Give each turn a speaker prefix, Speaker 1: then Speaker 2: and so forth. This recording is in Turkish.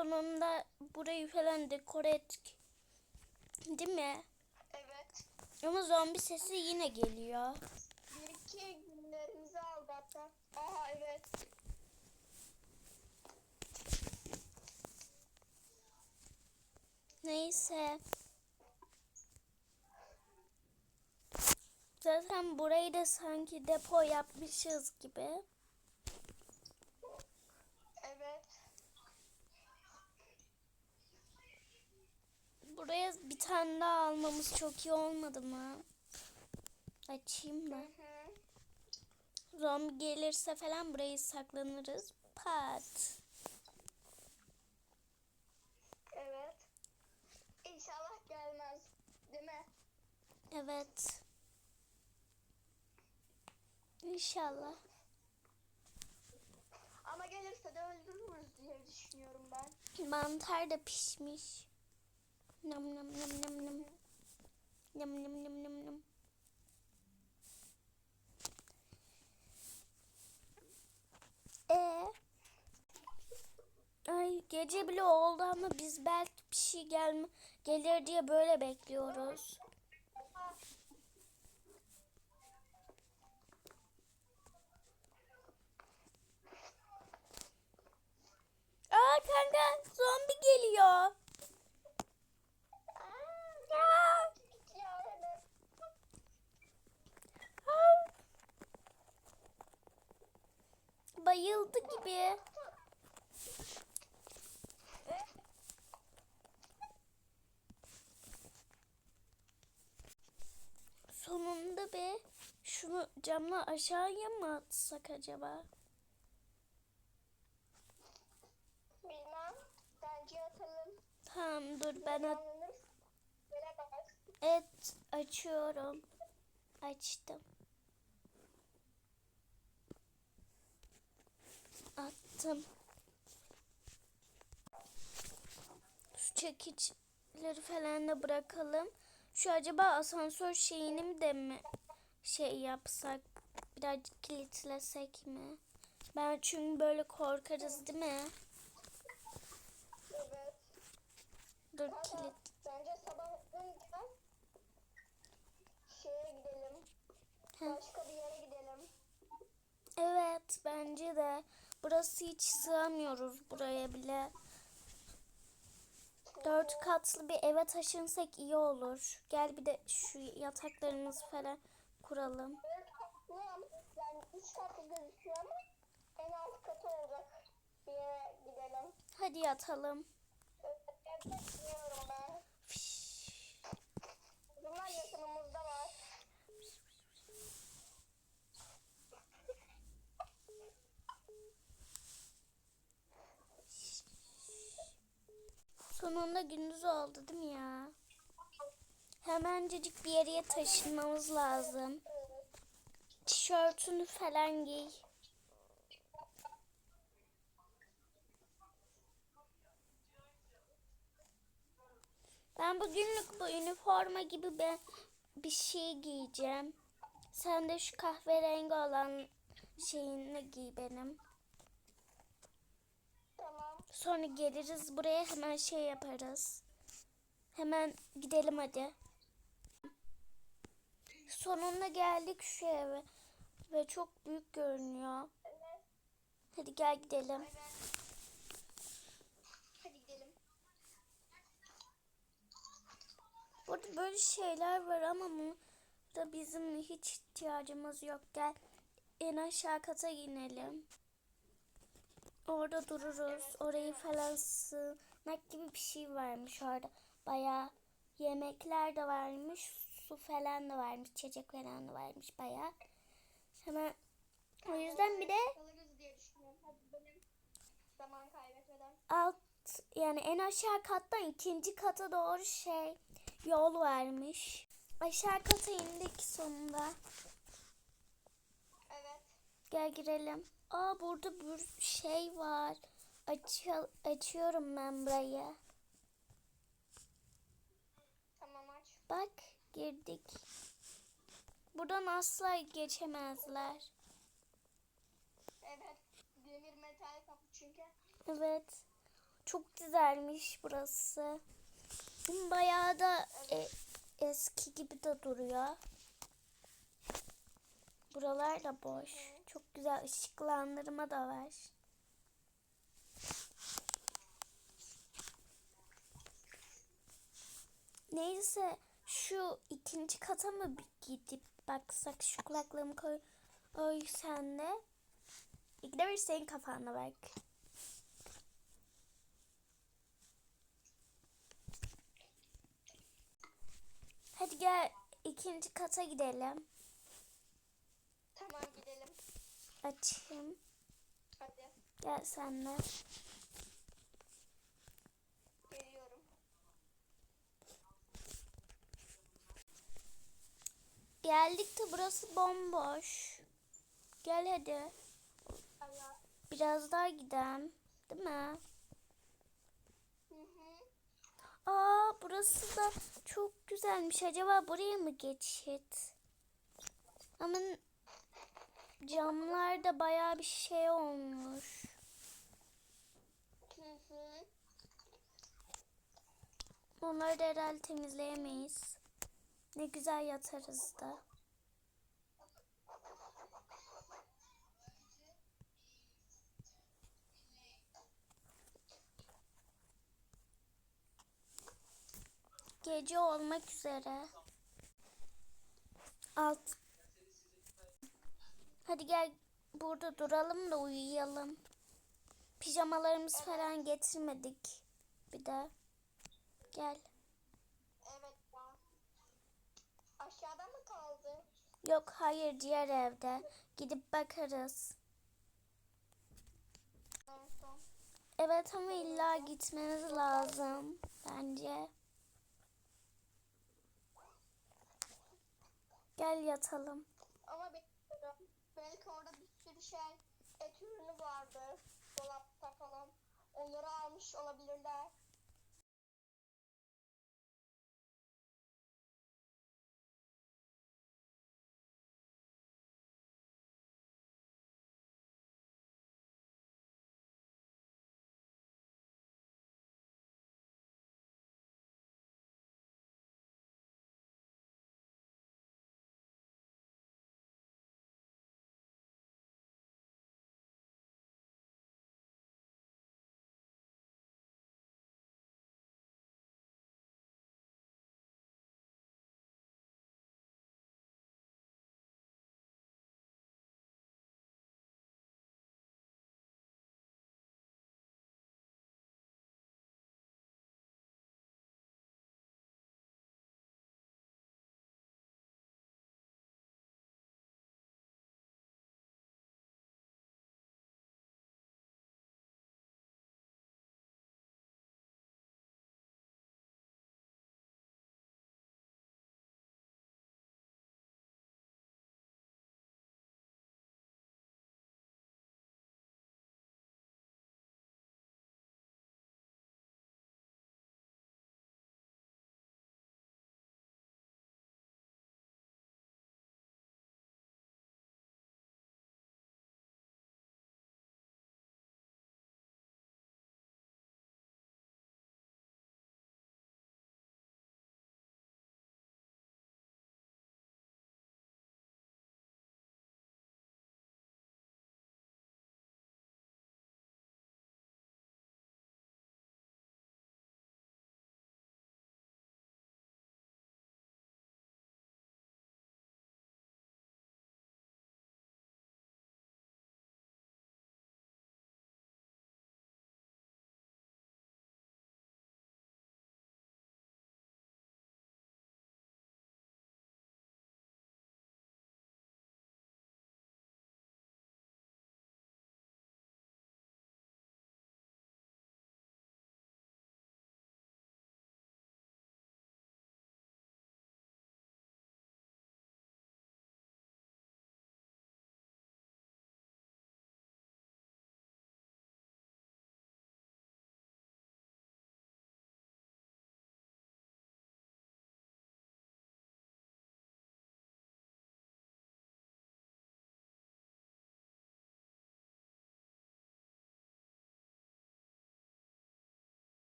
Speaker 1: sonunda burayı falan dekore ettik. Değil mi?
Speaker 2: Evet.
Speaker 1: Ama zombi sesi yine geliyor.
Speaker 2: Bir iki günlerimizi aldı hatta. Aha evet.
Speaker 1: Neyse. Zaten burayı da sanki depo yapmışız gibi. Buraya bir tane daha almamız çok iyi olmadı mı? Açayım mı? Zombi gelirse falan burayı saklanırız. Pat.
Speaker 2: Evet. İnşallah gelmez. Değil mi?
Speaker 1: Evet. İnşallah.
Speaker 2: Ama gelirse de öldürürüz diye düşünüyorum ben.
Speaker 1: Mantar da pişmiş. Nam nam nam nam nam. Nam nam nam nam nam. Ee? Ay gece bile oldu ama biz belki bir şey gelme gelir diye böyle bekliyoruz. Aa kanka zombi geliyor. Aa,
Speaker 2: Ya evet.
Speaker 1: aa. Bayıldı gibi. Sonunda be şunu camla aşağıya mı atsak acaba?
Speaker 2: Bilmem. Bence atalım.
Speaker 1: Tamam dur ben at
Speaker 2: bak.
Speaker 1: et açıyorum. Açtım. Attım. Şu çekiçleri falan da bırakalım. Şu acaba asansör şeyini mi de mi şey yapsak? Birazcık kilitlesek mi? Ben çünkü böyle korkarız değil mi?
Speaker 2: Evet.
Speaker 1: Dur kilit.
Speaker 2: Başka bir yere gidelim.
Speaker 1: Evet bence de. Burası hiç sığamıyoruz buraya bile. Dört katlı bir eve taşınsak iyi olur. Gel bir de şu yataklarımızı falan kuralım.
Speaker 2: Dört katlı ama yani üç katlı gözüküyor ama en alt katı olacak bir yere gidelim.
Speaker 1: Hadi yatalım.
Speaker 2: Bilmiyorum ben.
Speaker 1: Sonunda gündüz oldu değil mi ya? Hemencecik bir yere taşınmamız lazım. Tişörtünü falan giy. Ben bugünlük bu üniforma gibi bir, bir şey giyeceğim. Sen de şu kahverengi olan şeyini giy benim. Sonra geliriz buraya hemen şey yaparız. Hemen gidelim hadi. Sonunda geldik şu eve. Ve çok büyük görünüyor. Hadi gel gidelim.
Speaker 2: Hadi gidelim.
Speaker 1: Burada böyle şeyler var ama bu da bizim hiç ihtiyacımız yok. Gel en aşağı kata inelim. Orada dururuz. Orayı falan sığınak gibi bir şey varmış orada. Bayağı yemekler de varmış. Su falan da varmış. içecek falan da varmış bayağı. Hemen o yüzden bir de alt yani en aşağı kattan ikinci kata doğru şey yol varmış. Aşağı kata indik sonunda.
Speaker 2: Evet.
Speaker 1: Gel girelim. Aa burada bir şey var. Açı açıyorum ben burayı.
Speaker 2: Tamam aç.
Speaker 1: Bak girdik. Buradan asla geçemezler.
Speaker 2: Evet. Demir metal kapı çünkü.
Speaker 1: Evet. Çok güzelmiş burası. Bayağı da e, eski gibi de duruyor. Buralar da boş. Çok güzel ışıklandırma da var. Neyse şu ikinci kata mı gidip baksak şu kulaklığımı koy, koy sen de. İkide bir senin kafanda bak. Hadi gel ikinci kata gidelim.
Speaker 2: Tamam gidelim.
Speaker 1: Açayım.
Speaker 2: Hadi
Speaker 1: Gel sen de.
Speaker 2: geliyorum.
Speaker 1: Geldik de burası bomboş. Gel hadi.
Speaker 2: Allah.
Speaker 1: Biraz daha gidelim. Değil mi?
Speaker 2: Hı hı.
Speaker 1: Aa burası da çok güzelmiş. Acaba buraya mı geçit? Ama camlarda bayağı bir şey olmuş.
Speaker 2: Hı hı.
Speaker 1: Onları da herhalde temizleyemeyiz. Ne güzel yatarız da. Gece olmak üzere. Alt. Hadi gel burada duralım da uyuyalım. Pijamalarımız falan getirmedik. Bir de. Gel.
Speaker 2: Evet ya. Aşağıda mı kaldı?
Speaker 1: Yok hayır diğer evde. Gidip bakarız. Evet ama illa gitmemiz lazım bence. Gel yatalım.
Speaker 2: Ama bekliyorum. Belki orada bir sürü şey et ürünü vardı. Dolapta falan. Onları almış olabilirler.